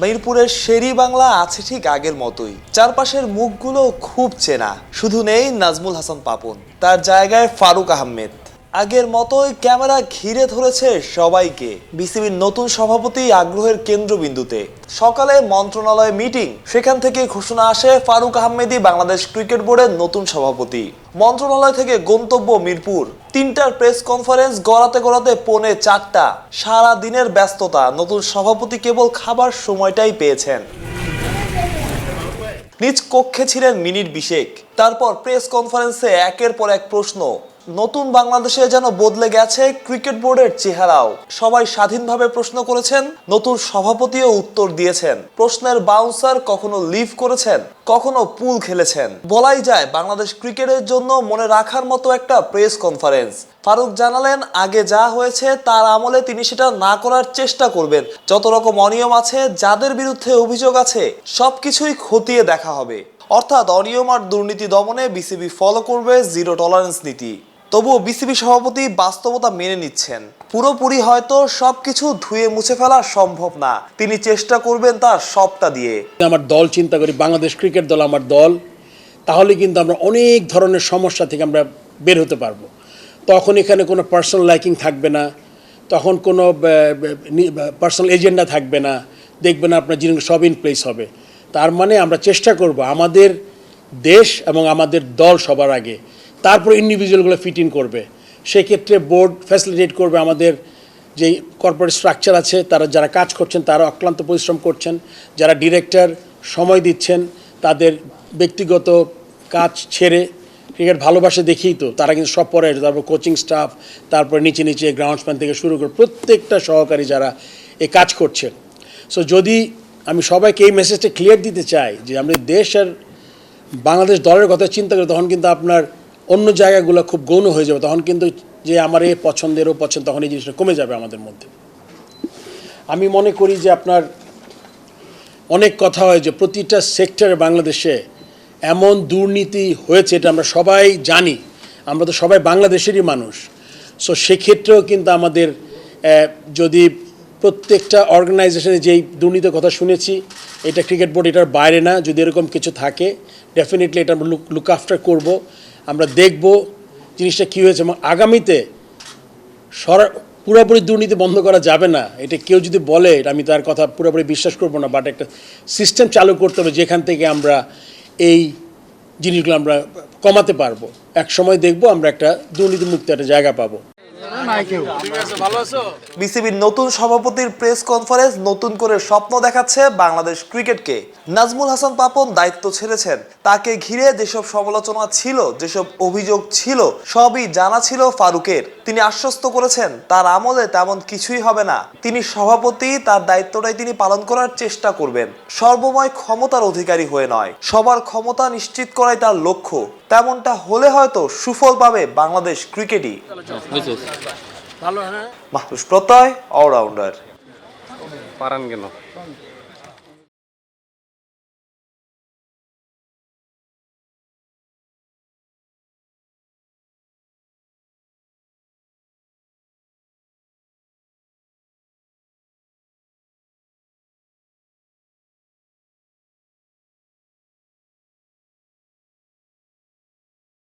মিরপুরের শেরি বাংলা আছে ঠিক আগের মতোই। চারপাশের মুখগুলো খুব চেনা। শুধু নেই নাজমুল হাসান পাপন। তার জায়গায় ফারুক আহমেদ। আগের মতোই ক্যামেরা ঘিরে ধরেছে সবাইকে। বিসিবির নতুন সভাপতি আগ্রহের কেন্দ্রবিন্দুতে। সকালে মন্ত্রণালয় মিটিং, সেখান থেকে ঘোষণা আসে ফারুক আহমেদই বাংলাদেশ ক্রিকেট বোর্ডের নতুন সভাপতি। মন্ত্রণালয় থেকে গন্তব্য মিরপুর। তিনটার প্রেস কনফারেন্স গড়াতে গড়াতে পৌনে চারটা। সারা দিনের ব্যস্ততা, নতুন সভাপতি কেবল খাবার সময়টাই পেয়েছেন। নিজ কক্ষে ছিলেন মিনিট বিশেক। তারপর প্রেস কনফারেন্সে একের পর এক প্রশ্ন নতুন বাংলাদেশে যেন বদলে গেছে ক্রিকেট বোর্ডের চেহারাও। সবাই স্বাধীনভাবে প্রশ্ন করেছেন, নতুন সভাপতিও উত্তর দিয়েছেন। প্রশ্নের বাউন্সার কখনো লিভ করেছেন, কখনো পুল খেলেছেন। বলাই যায়, বাংলাদেশ ক্রিকেটের জন্য মনে রাখার মতো একটা প্রেস কনফারেন্স ফারুক জানালেন, আগে যা হয়েছে তার আমলে তিনি সেটা না করার চেষ্টা করবেন। যত রকম অনিয়ম আছে, যাদের বিরুদ্ধে অভিযোগ আছে, সবকিছুই খতিয়ে দেখা হবে। অর্থাৎ অনিয়ম আর দুর্নীতি দমনে বিসিবি ফলো করবে জিরো টলারেন্স নীতি। তবুও বিসিবি সভাপতি বাস্তবতা মেনে নিচ্ছেন। পুরোপুরি হয়তো সবকিছু ধুয়ে মুছে ফেলা সম্ভব না। তিনি চেষ্টা করবেন তার সবটা দিয়ে। আমার দল চিন্তা করি, বাংলাদেশ ক্রিকেট দল আমার দল, তাহলে কিন্তু আমরা অনেক ধরনের সমস্যা থেকে আমরা বের হতে পারব। তখন এখানে কোনো পার্সোনাল লাইকিং থাকবে না, তখন কোনো পার্সোনাল এজেন্ডা থাকবে না দেখবে না আপনার জিনিস সব ইন প্লেস হবে। তার মানে আমরা চেষ্টা করব আমাদের দেশ এবং আমাদের দল সবার আগে তারপর ইন্ডিভিজুয়ালগুলো ফিট ইন করবে। সেক্ষেত্রে বোর্ড ফ্যাসিলিটেট করবে আমাদের যে কর্পোরেট স্ট্রাকচার আছে, তারা যারা কাজ করছেন, তারা অক্লান্ত পরিশ্রম করছেন, যারা ডিরেক্টর সময় দিচ্ছেন, তাদের ব্যক্তিগত কাজ ছেড়ে ক্রিকেট ভালোবাসে দেখেই তো, তারা কিন্তু সব পরে তারপর কোচিং স্টাফ তারপর নিচে নিচে গ্রাউন্ডসম্যান থেকে শুরু করে প্রত্যেকটা সহকারী যারা এ কাজ করছেন সো যদি আমি সবাইকে এই মেসেজটা ক্লিয়ার দিতে চাই যে আমাদের দেশ আর বাংলাদেশ দলের কথা চিন্তা করি, তখন কিন্তু আপনার অন্য জায়গাগুলো খুব গৌণ হয়ে যাবে, তখন কিন্তু যে আমার এ পছন্দেরও পছন্দ, তখন এই জিনিসটা কমে যাবে আমাদের মধ্যে। আমি মনে করি যে আপনার অনেক কথা হয় যে প্রতিটা সেক্টরে বাংলাদেশে এমন দুর্নীতি হয়েছে, এটা আমরা সবাই জানি, আমরা তো সবাই বাংলাদেশেরই মানুষ। সো সেক্ষেত্রেও কিন্তু আমাদের যদি প্রত্যেকটা অর্গানাইজেশনে যেই দুর্নীতির কথা শুনেছি, এটা ক্রিকেট বোর্ড এটার বাইরে না, যদি এরকম কিছু থাকে ডেফিনেটলি এটা আমরা লুক লুক আফটার করব। আমরা দেখব জিনিসটা কী হয়েছে এবং আগামীতে সরা, পুরোপুরি দুর্নীতি বন্ধ করা যাবে না। এটা কেউ যদি বলে আমি তার কথা পুরোপুরি বিশ্বাস করব না বাট একটা সিস্টেম চালু করতে হবে যেখান থেকে আমরা এই জিনিসগুলো আমরা কমাতে পারব। এক সময় দেখব আমরা একটা দুর্নীতিমুক্ত একটা জায়গা পাবো। বিসিবির নতুন সভাপতির প্রেস কনফারেন্স নতুন করে স্বপ্ন দেখাচ্ছে বাংলাদেশ ক্রিকেটকে। নাজমুল হাসান পাপন দায়িত্ব ছেড়েছেন। তাকে ঘিরে যেসব সমালোচনা ছিল যেসব অভিযোগ ছিল সবই জানা ছিল ফারুকের। তিনি আশ্বস্ত করেছেন তার আমলে তেমন কিছুই হবে না। তিনি সভাপতি তার দায়িত্বটাই তিনি পালন করার চেষ্টা করবেন। সর্বময় ক্ষমতার অধিকারী হয়ে নয়। সবার ক্ষমতা নিশ্চিত করাই তার লক্ষ্য। তেমনটা হলে হয়তো সুফল পাবে বাংলাদেশ ক্রিকেটই। মাহফুজ প্রত্যয় অলরাউন্ডার পারেন কেন?